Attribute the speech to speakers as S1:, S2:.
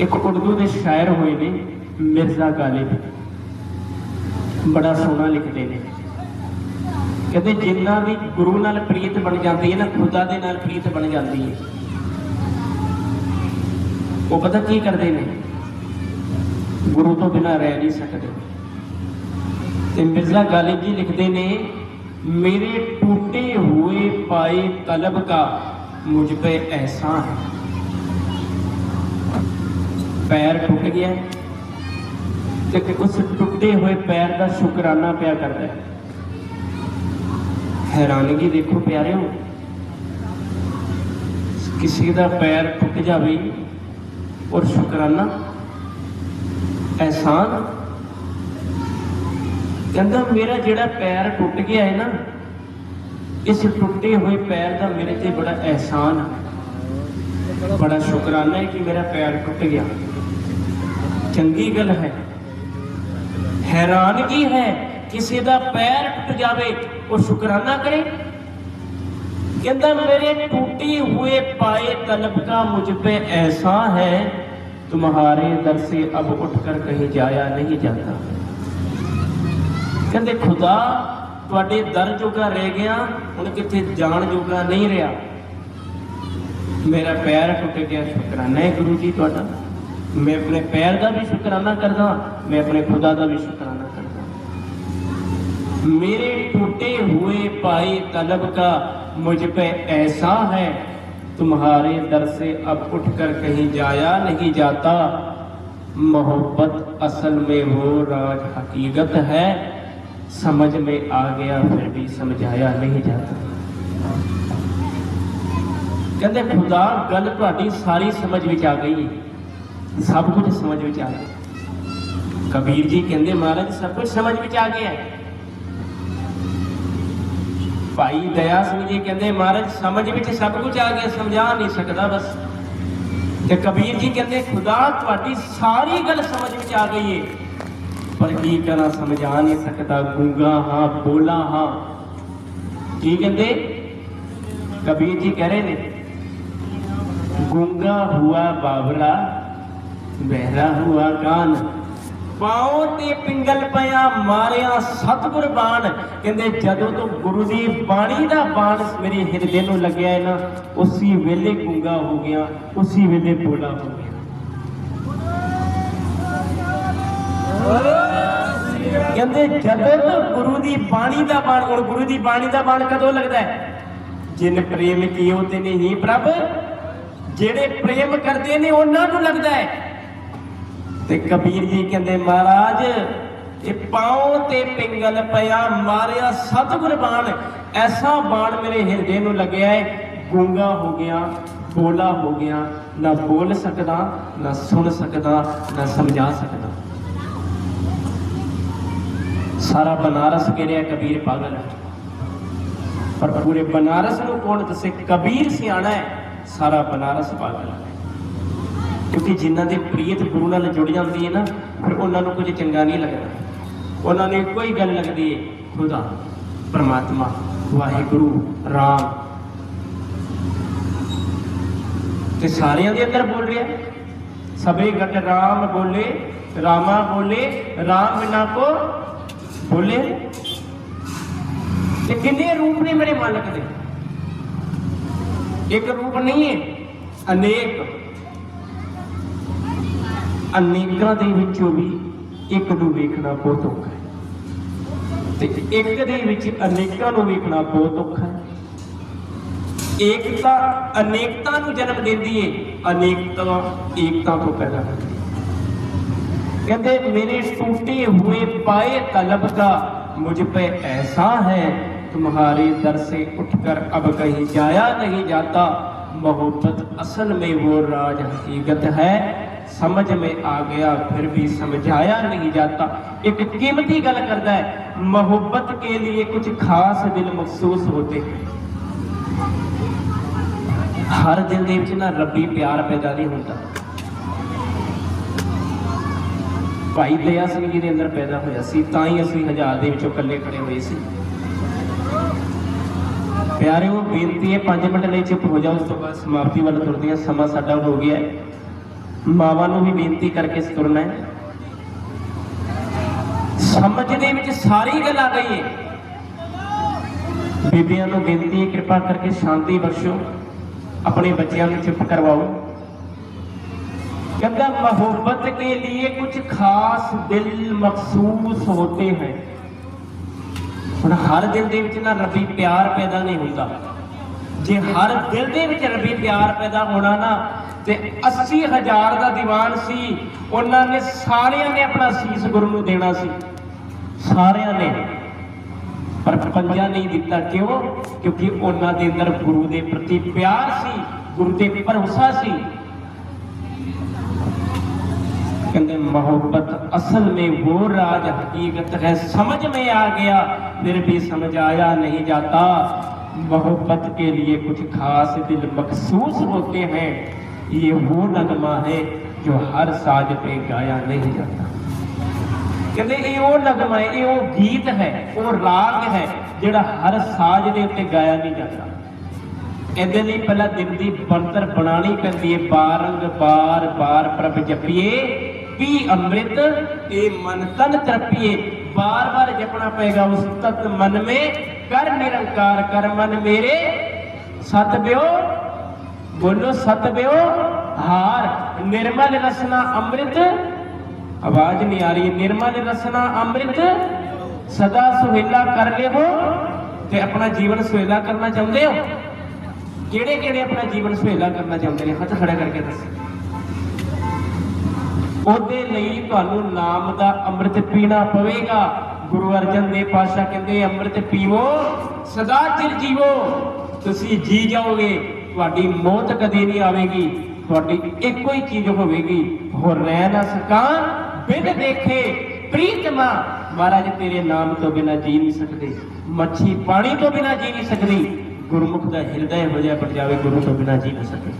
S1: ਇੱਕ ਉਰਦੂ ਦੇ ਸ਼ਾਇਰ ਹੋਏ ਨੇ ਮਿਰਜ਼ਾ ਗਾਲਿਬ। ਬੜਾ ਸੋਹਣਾ ਲਿਖਦੇ ਨੇ। ਕਹਿੰਦੇ ਜਿੰਨਾ ਵੀ ਗੁਰੂ ਨਾਲ ਪ੍ਰੀਤ ਬਣ ਜਾਂਦੀ ਹੈ ਨਾ, ਖੁਦਾ ਦੇ ਨਾਲ ਪ੍ਰੀਤ ਬਣ ਜਾਂਦੀ ਹੈ। ਉਹ ਪਤਾ ਕੀ ਕਰਦੇ ਨੇ? ਗੁਰੂ ਤੋਂ ਬਿਨਾਂ ਰਹਿ ਨਹੀਂ ਸਕਦੇ। ਤੇ ਮਿਰਜ਼ਾ ਗਾਲਿਬ ਜੀ ਲਿਖਦੇ ਨੇ, ਮੇਰੇ ਟੁੱਟੇ ਹੋਏ ਪਾਏ ਤਲਬ ਕਾ ਮੁਝ ਪੇ ਐਸਾ ਹੈ। ਪੈਰ ਟੁੱਟ ਗਿਆ ਤੇ ਉਸ ਟੁੱਟੇ ਹੋਏ ਪੈਰ ਦਾ ਸ਼ੁਕਰਾਨਾ ਪਿਆ ਕਰਦਾ ਹੈ। ਹੈਰਾਨਗੀ ਦੇਖੋ ਪਿਆਰਿਓ, ਕਿਸੇ ਦਾ ਪੈਰ ਟੁੱਟ ਜਾਵੇ ਔਰ ਸ਼ੁਕਰਾਨਾ, ਅਹਿਸਾਨ? ਕਹਿੰਦਾ, ਮੇਰਾ ਜਿਹੜਾ ਪੈਰ ਟੁੱਟ ਗਿਆ ਹੈ ਨਾ, ਇਸ ਟੁੱਟੇ ਹੋਏ ਪੈਰ ਦਾ ਮੇਰੇ ਤੇ ਬੜਾ ਅਹਿਸਾਨ ਬੜਾ ਸ਼ੁਕਰਾਨਾ ਹੈ ਕਿ ਮੇਰਾ ਪੈਰ ਟੁੱਟ ਗਿਆ। ਚੰਗੀ गल ਹੈ। ਹੈਰਾਨਗੀ ਹੈ ਕਿਸੇ ਦਾ ਪੈਰ ਟੁੱਟ ਜਾਵੇ, ਉਹ ਸ਼ੁਕਰਾਨਾ ਕਰੇ। कहता मेरे टूटे हुए पाए तलब का मुझ पे ऐसा है तुम्हारे दर से अब उठकर कहीं जाया नहीं जाता कहते खुदा थोड़े दर जोगा रह गया हूँ कितने जान जोगा नहीं रहा मेरा पैर टुट गया शुकराना है गुरु जी थोड़ा मैं अपने पैर का भी शुकराना करदा, मैं अपने खुदा का भी शुकराना करदा। मेरे टूटे हुए पाए तलब का मुझ पे ऐसा है, तुम्हारे दर से अब उठकर कहीं जाया नहीं जाता। मोहब्बत असल में वो राज हकीकत है, समझ में आ गया फिर भी समझाया नहीं जाता। कहते, खुदा, गल थी सारी समझ में आ गई है। ਸਭ ਕੁਝ ਸਮਝ ਵਿੱਚ ਆ ਗਿਆ। ਕਬੀਰ ਜੀ ਕਹਿੰਦੇ, ਮਹਾਰਾਜ, ਸਭ ਕੁਝ ਸਮਝ ਵਿੱਚ ਆ ਗਿਆ ਭਾਈ ਦਇਆ ਸਿੰਘ ਜੀ ਕਹਿੰਦੇ, ਮਹਾਰਾਜ, ਸਮਝ ਵਿੱਚ ਸਭ ਕੁਝ ਆ ਗਿਆ, ਸਮਝਾ ਨਹੀਂ ਸਕਦਾ ਬਸ। ਤੇ ਕਬੀਰ ਜੀ ਕਹਿੰਦੇ, ਖੁਦਾ ਤੁਹਾਡੀ ਸਾਰੀ ਗੱਲ ਸਮਝ ਵਿੱਚ ਆ ਗਈ ਏ। ਪਰ ਕੀ ਕਰਾਂ, ਸਮਝਾ ਨਹੀਂ ਸਕਦਾ। ਗੂੰਗਾ ਹਾਂ, ਬੋਲਾ ਹਾਂ। ਕੀ ਕਹਿੰਦੇ? ਕਬੀਰ ਜੀ ਕਹਿ ਰਹੇ ਨੇ, ਗੂੰਗਾ ਹੁਆ ਬਾਬਰਾ ਬਹਿਰਾ ਹੁਆ ਕਾਨ। ਪਾਉ ਤੇ ਪਿੰਗਲ ਪਿਆ ਮਾਰਿਆ ਸਤਿਗੁਰ ਬਾਣ। ਕਹਿੰਦੇ ਜਦੋਂ ਤੋਂ ਗੁਰੂ ਦੀ ਬਾਣੀ ਦਾ ਬਾਣ ਮੇਰੇ ਹਿਰਦੇ ਨੂੰ ਲੱਗਿਆ ਨਾ, ਉਸੇ ਵੇਲੇ ਗੁੰਗਾ ਹੋ ਗਿਆ, ਉਸੇ ਵੇਲੇ ਬੋਲਾ ਹੋ ਗਿਆ। ਕਹਿੰਦੇ ਜਦੋਂ ਤੋਂ ਗੁਰੂ ਦੀ ਬਾਣੀ ਦਾ ਬਾਣ, ਹੁਣ ਗੁਰੂ ਦੀ ਬਾਣੀ ਦਾ ਬਾਣ ਕਦੋਂ ਲੱਗਦਾ ਹੈ ਜਿਨ ਪ੍ਰੇਮ ਕੀਓ ਤੇ ਨਹੀਂ ਪ੍ਰਭ, ਜਿਹੜੇ ਪ੍ਰੇਮ ਕਰਦੇ ਨੇ ਉਹਨਾਂ ਨੂੰ ਲੱਗਦਾ ਹੈ ਤੇ ਕਬੀਰ ਜੀ ਕਹਿੰਦੇ, ਮਹਾਰਾਜ, ਇਹ ਪਾਉ ਤੇ ਪਿੰਗਲ ਪਿਆ, ਮਾਰਿਆ ਸਤਿਗੁਰ ਬਾਣ ਐਸਾ ਬਾਣ ਮੇਰੇ ਹਿਰਦੇ ਨੂੰ ਲੱਗਿਆ ਹੈ ਗੂੰਗਾ ਹੋ ਗਿਆ, ਬੋਲਾ ਹੋ ਗਿਆ। ਨਾ ਬੋਲ ਸਕਦਾ, ਨਾ ਸੁਣ ਸਕਦਾ, ਨਾ ਸਮਝਾ ਸਕਦਾ। ਸਾਰਾ ਬਨਾਰਸ ਗਿਰਿਆ ਕਬੀਰ ਪਾਗਲ। ਹੈ ਪਰ ਪੂਰੇ ਬਨਾਰਸ ਨੂੰ ਕੌਣ ਦੱਸੇ? ਕਬੀਰ ਸਿਆਣਾ ਹੈ ਸਾਰਾ ਬਨਾਰਸ ਪਾਗਲ। ਹੈ ਕਿਉਂਕਿ ਜਿਨ੍ਹਾਂ ਦੇ ਪ੍ਰੀਤ ਗੁਰੂ ਨਾਲ ਜੁੜ ਜਾਂਦੀ ਹੈ ਨਾ, ਫਿਰ ਉਹਨਾਂ ਨੂੰ ਕੁਝ ਚੰਗਾ ਨਹੀਂ ਲੱਗਦਾ। ਉਹਨਾਂ ਨੂੰ ਇੱਕੋ ਹੀ ਗੱਲ ਲੱਗਦੀ ਹੈ, ਖੁਦਾ, ਪਰਮਾਤਮਾ, ਵਾਹਿਗੁਰੂ, ਰਾਮ। ਤੇ ਸਾਰਿਆਂ ਦੇ ਅੰਦਰ ਬੋਲ ਰਿਹਾ ਸਭੇ ਘਟ ਰਾਮ ਬੋਲੇ, ਰਾਮਾ ਬੋਲੇ, ਰਾਮ ਬਿਨਾ ਕੋ ਬੋਲੇ। ਤੇ ਕਿੰਨੇ ਰੂਪ ਨੇ ਮੇਰੇ ਮਾਲਕ ਦੇ? ਇੱਕ ਰੂਪ ਨਹੀਂ ਹੈ, ਅਨੇਕ। ਅਨੇਕਾਂ ਦੇ ਵਿੱਚੋਂ ਵੀ ਇੱਕ ਨੂੰ ਵੇਖਣਾ ਬਹੁਤ ਔਖਾ ਹੈ ਤੇ ਇੱਕ ਦੇ ਵਿੱਚ ਅਨੇਕਾਂ ਨੂੰ ਵੇਖਣਾ ਬਹੁਤ ਔਖਾ ਹੈ ਏਕਤਾ ਅਨੇਕਤਾ ਨੂੰ ਜਨਮ ਦਿੰਦੀ ਏ ਅਨੇਕਤਾ ਏਕਤਾ ਤੋਂ ਪੈਦਾ ਹੁੰਦੀ ਹੈ कहते मेरे टूटे हुए पाए तलब का मुझ पे ऐसा है तुम्हारे दर से उठकर अब कहीं जाया नहीं जाता मोहब्बत असल में वो राज हकीकत है समझ में आ गया फिर भी समझाया नहीं जाता एक कीमती गल करता है मोहब्बत के लिए कुछ खास दिल महसूस होते हैं ਹਰ ਦਿਲ ਦੇ ਵਿੱਚ ਨਾ ਰੱਬੀ ਪਿਆਰ ਪੈਦਾ ਨਹੀਂ ਹੁੰਦਾ ਭਾਈ ਦਇਆ ਸਿੰਘ ਜੀ ਦੇ ਅੰਦਰ ਪੈਦਾ ਹੋਇਆ ਸੀ ਤਾਂ ਹੀ ਅਸੀਂ ਹਜ਼ਾਰ ਦੇ ਵਿੱਚੋਂ ਇਕੱਲੇ ਖੜੇ ਹੋਏ ਸੀ ਪਿਆਰਿਓ ਬੇਨਤੀ ਹੈ 5 ਮਿੰਟ ਲਈ ਚੁੱਪ ਹੋ ਜਾਓ ਉਸ ਤੋਂ ਬਾਅਦ ਸਮਾਪਤੀ ਵੱਲ ਤੁਰਦੇ ਹਾਂ ਸਮਾਂ ਸਾਡਾ ਹੋ ਗਿਆ ਹੈ ਮਾਵਾਂ ਨੂੰ ਵੀ ਬੇਨਤੀ ਕਰਕੇ ਤੁਰਨਾ ਹੈ। ਸਮਝ ਦੇ ਵਿੱਚ ਸਾਰੀ ਗੱਲ ਆ ਗਈ ਹੈ ਬੀਬੀਆਂ ਨੂੰ ਬੇਨਤੀ ਹੈ, ਕਿਰਪਾ ਕਰਕੇ ਸ਼ਾਂਤੀ ਬਖਸ਼ੋ। ਆਪਣੇ ਬੱਚਿਆਂ ਨੂੰ ਚੁੱਪ ਕਰਵਾਓ। ਕਹਿੰਦਾ ਮੁਹੱਬਤ ਕੇ ਲਈ ਕੁਝ ਖਾਸ ਦਿਲ ਮਖਸੂਸ ਹੋਤੇ ਹੈ। ਹੁਣ ਹਰ ਦਿਲ ਦੇ ਵਿੱਚ ਨਾ ਰੱਬੀ ਪਿਆਰ ਪੈਦਾ ਨਹੀਂ ਹੁੰਦਾ। ਜੇ ਹਰ ਦਿਲ ਦੇ ਵਿੱਚ ਰੱਬੀ ਪਿਆਰ ਪੈਦਾ ਹੋਣਾ ਨਾ ਤੇ 80000 ਦਾ ਦੀਵਾਨ ਸੀ ਉਹਨਾਂ ਨੇ ਸਾਰਿਆਂ ਨੇ ਆਪਣਾ ਸੀਸ ਗੁਰੂ ਨੂੰ ਦੇਣਾ ਸੀ ਸਾਰਿਆਂ ਨੇ ਪਰ ਪੰਜਾ ਨਹੀਂ ਦਿੱਤਾ ਕਿਉਂ ਕਿਉਂਕਿ ਉਹਨਾਂ ਦੇ ਅੰਦਰ ਗੁਰੂ ਦੇ ਪ੍ਰਤੀ ਪਿਆਰ ਸੀ ਗੁਰੂ ਤੇ ਭਰੋਸਾ ਸੀ कहते मोहब्बत असल में वो राज हकीकत है समझ में आ गया फिर भी समझ आया नहीं जाता मोहब्बत के लिए कुछ खास दिल मखसूस होते हैं ये वो नगमा है जो हर साज पे गाया नहीं जाता ਕਹਿੰਦੇ ਇਹ ਉਹ ਨਗਮਾ ਹੈ ਇਹ ਉਹ ਗੀਤ ਹੈ ਉਹ ਰਾਗ ਹੈ ਜਿਹੜਾ ਹਰ ਸਾਜ਼ ਦੇ ਉੱਤੇ ਗਾਇਆ ਨਹੀਂ ਜਾਂਦਾ ਇਹਦੇ ਲਈ ਪਹਿਲਾਂ ਦਿਲ ਦੀ ਬੰਤਰ ਬਣਾਣੀ ਪੈਂਦੀ ਹੈ ਬਾਰੰਗ ਬਾਰ ਬਾਰ ਪ੍ਰਭ ਜਪੀਏ ਪੀ ਅੰਮ੍ਰਿਤ ਇਹ ਮਨ ਤਨ ਤਰਪੀਏ ਬਾਰ ਬਾਰ ਜਪਣਾ ਪਏਗਾ ਉਸ ਤਤ ਮਨ ਮੇ ਕਰ ਨਿਰੰਕਾਰ ਕਰ ਮਨ ਮੇਰੇ ਸਤ ਬਿਓ ਬੋਲੋ ਸਤ ਬਿਓ ਹਾਰ। ਨਿਰਮਲ ਰਸਨਾ ਅੰਮ੍ਰਿਤ। ਆਵਾਜ਼ ਨਹੀਂ ਆ ਰਹੀ। ਨਿਰਮਲ ਰਸਨਾ ਅੰਮ੍ਰਿਤ। ਸਦਾ ਸੁਹੇਲਾ ਕਰ ਲਿਓ ਤੇ ਆਪਣਾ ਜੀਵਨ ਸੁਹੇਲਾ ਕਰਨਾ ਚਾਹੁੰਦੇ ਹੋ? ਕਿਹੜੇ ਕਿਹੜੇ ਆਪਣਾ ਜੀਵਨ ਸੁਹੇਲਾ ਕਰਨਾ ਚਾਹੁੰਦੇ ਨੇ? ਹੱਥ ਖੜਾ ਕਰਕੇ ਦੱਸੋ। ਉਹਦੇ ਲਈ ਤੁਹਾਨੂੰ ਨਾਮ ਦਾ ਅੰਮ੍ਰਿਤ ਪੀਣਾ ਪਵੇਗਾ। ਗੁਰੂ ਅਰਜਨ ਦੇਵ ਪਾਤਸ਼ਾਹ ਕਹਿੰਦੇ, ਅੰਮ੍ਰਿਤ ਪੀਵੋ, ਸਦਾ ਚਿਰ ਜੀਵੋ। ਤੁਸੀਂ ਜੀ ਜਾਓਗੇ। ਤੁਹਾਡੀ ਮੌਤ ਕਦੇ ਨਹੀਂ ਆਵੇਗੀ, ਤੁਹਾਡੀ ਇੱਕੋ ਹੀ ਚੀਜ਼ ਹੋਵੇਗੀ। ਹੋਰ ਰਹਿ ਨਾ ਸਕਾਂ, ਬਿਨ ਦੇਖੇ ਪ੍ਰੀਤਮਾ। ਮਹਾਰਾਜ ਤੇਰੇ ਨਾਮ ਤੋਂ ਬਿਨਾ ਜੀ ਨਹੀਂ ਸਕਦੇ, ਮੱਛੀ ਪਾਣੀ ਤੋਂ ਬਿਨਾ ਜੀ ਨਹੀਂ ਸਕਦੀ। ਗੁਰਮੁਖ ਦਾ ਹਿਰਦਾ ਹੋ ਜਾ ਬਣ ਜਾਵੇ, ਗੁਰੂ ਤੋਂ ਬਿਨਾ ਜੀ ਨਹੀਂ ਸਕਦੇ।